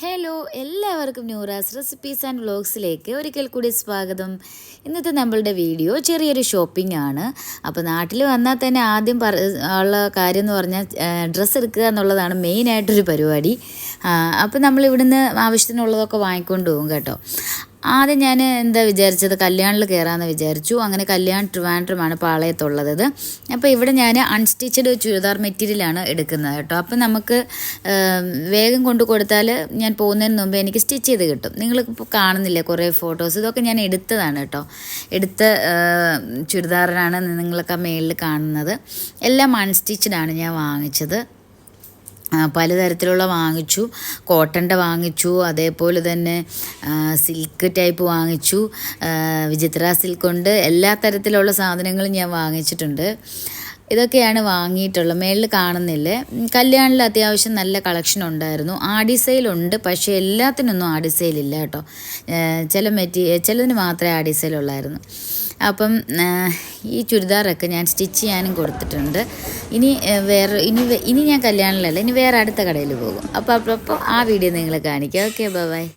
Hello എല്ലാവർക്കും ന്യൂറാസ് recipes and വ്ളോഗ്സിലേക്ക് ഒരിക്കൽ കൂടി സ്വാഗതം. ഇന്നത്തെ നമ്മളുടെ വീഡിയോ ചെറിയൊരു ഷോപ്പിംഗ് ആണ്. അപ്പോൾ നാട്ടിൽ വന്നാൽ തന്നെ ആദ്യം പറ ഉള്ള കാര്യം എന്ന് പറഞ്ഞാൽ ഡ്രസ്സ് എടുക്കുക എന്നുള്ളതാണ് മെയിനായിട്ടൊരു പരിപാടി. അപ്പോൾ നമ്മൾ ഇവിടുന്ന് ആവശ്യത്തിനുള്ളതൊക്കെ വാങ്ങിക്കൊണ്ട് പോകും കേട്ടോ. ആദ്യം ഞാൻ എന്താ വിചാരിച്ചത്? കല്യാണിൽ കയറാമെന്ന് വിചാരിച്ചു. അങ്ങനെ കല്യാൺ ട്രിവാൻഡ്രമാണ് പാളയത്തുള്ളത്. അപ്പോൾ ഇവിടെ ഞാൻ അൺസ്റ്റിച്ചഡ് ചുരിദാർ മെറ്റീരിയലാണ് എടുക്കുന്നത് കേട്ടോ. അപ്പം നമുക്ക് വേഗം കൊണ്ടു കൊടുത്താൽ ഞാൻ പോകുന്നതിന് മുമ്പ് എനിക്ക് സ്റ്റിച്ച് ചെയ്ത് കിട്ടും. നിങ്ങൾ ഇപ്പോൾ കാണുന്നില്ലേ കുറേ ഫോട്ടോസ് ഇതൊക്കെ ഞാൻ എടുത്തതാണ് കേട്ടോ. എടുത്ത ചുരിദാറിനാണ് നിങ്ങളൊക്കെ മേളിൽ കാണുന്നത്. എല്ലാം അൺസ്റ്റിച്ചഡാണ് ഞാൻ വാങ്ങിച്ചത്. പലതരത്തിലുള്ള വാങ്ങിച്ചു. കോട്ടന്റെ വാങ്ങിച്ചു. അതേപോലെ തന്നെ സിൽക്ക് ടൈപ്പ് വാങ്ങിച്ചു. വിചിത്ര സിൽക്ക് ഉണ്ട്. എല്ലാ തരത്തിലുള്ള സാധനങ്ങളും ഞാൻ വാങ്ങിച്ചിട്ടുണ്ട്. ഇതൊക്കെയാണ് വാങ്ങിയിട്ടുള്ളത്. മേളിൽ കാണുന്നില്ലേ? കല്യാണിൽ അത്യാവശ്യം നല്ല കളക്ഷൻ ഉണ്ടായിരുന്നു. ആടി സെയിലുണ്ട് പക്ഷേ എല്ലാത്തിനൊന്നും ആടി സെയിലില്ല കേട്ടോ. ചില മെറ്റീ ചിലതിന് മാത്രമേ ആടി സെയിലുള്ളായിരുന്നു അപ്പം ഈ ചുരിദാറൊക്കെ ഞാൻ സ്റ്റിച്ച് ചെയ്യാനും കൊടുത്തിട്ടുണ്ട്. ഇനി വേറെ ഇനി ഇനി ഞാൻ കല്യാണിലല്ല ഇനി വേറെ അടുത്ത കടയിൽ പോകും. അപ്പോൾ അപ്പോൾ അപ്പോൾ ആ വീഡിയോ നിങ്ങൾ കാണിക്കാം. Okay bye